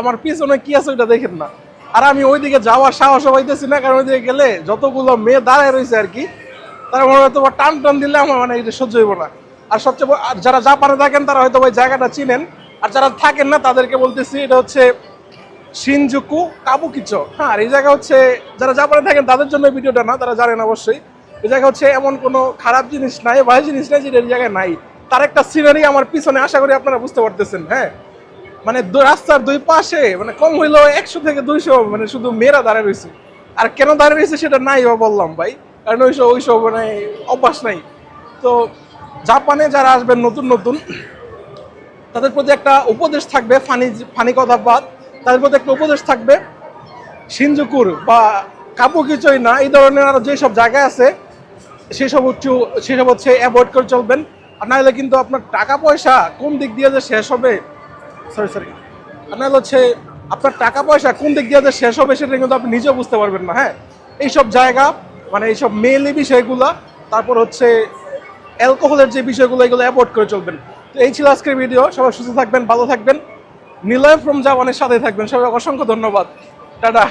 আমার পিছনে কি আছে ওইটা দেখেন না। আর আমি ওইদিকে যাওয়ার সাহস পাইতেছি না, কারণ ওইদিকে গেলে যতগুলো মেয়ে দাঁড়ায় রয়েছে আর কি, তারা মনে হয়তো টান টান দিলে আমার মানে এটা সহ্য হইব না। আর সবচেয়ে আর যারা জাপানে থাকেন, তারা হয়তো ওই জায়গাটা চিনেন। আর যারা থাকেন না, তাদেরকে বলতেছি, এটা হচ্ছে শিনজুকু কাবুকিচো। হ্যাঁ আর এই জায়গা হচ্ছে, যারা জাপানে থাকেন, তাদের জন্য ভিডিওটা না, তারা জানেন অবশ্যই। এই জায়গা হচ্ছে এমন কোনো খারাপ জিনিস নাই ভালো জিনিস নাই, যেটা এই জায়গায় নাই। তার একটা সিনারি আমার পিছনে, আশা করি আপনারা বুঝতে পারতেছেন হ্যাঁ। মানে রাস্তার দুই পাশে মানে কম হইলেও একশো থেকে দুইশো মানে শুধু মেয়েরা দাঁড়িয়ে রয়েছে। আর কেন দাঁড়িয়ে রয়েছে সেটা নাই বা বললাম ভাই, কারণ ওইসব ওইসব মানে অভ্যাস নাই। তো জাপানে যারা আসবেন নতুন নতুন, তাদের প্রতি একটা উপদেশ থাকবে, ফানি ফানি কথা বাদ তাদের প্রতি একটা উপদেশ থাকবে, সিনজুকুর বা কাপুকিচই না, এই ধরনের আরও যেসব জায়গায় আছে, সেসব একটু সেসব হচ্ছে অ্যাভয়েড করে চলবেন। আর নাহলে কিন্তু আপনার টাকা পয়সা কোন দিক দিয়ে যে শেষ হবে সরি সরি আপনার হচ্ছে, আপনার টাকা পয়সা কোন দিক দিয়ে শেষ হবে সেটা কিন্তু আপনি নিজেও বুঝতে পারবেন না হ্যাঁ? এইসব জায়গা মানে এইসব মেইলি বিষয়গুলো, তারপর হচ্ছে অ্যালকোহলের যে বিষয়গুলো, এগুলো অ্যাভয়েড করে চলবেন। তো এই ছিল আজকের ভিডিও সবাই সুস্থ থাকবেন, ভালো থাকবেন। নিলয় ফ্রম জাপানের সাথে থাকবেন। সবাই অসংখ্য ধন্যবাদ। টাটা।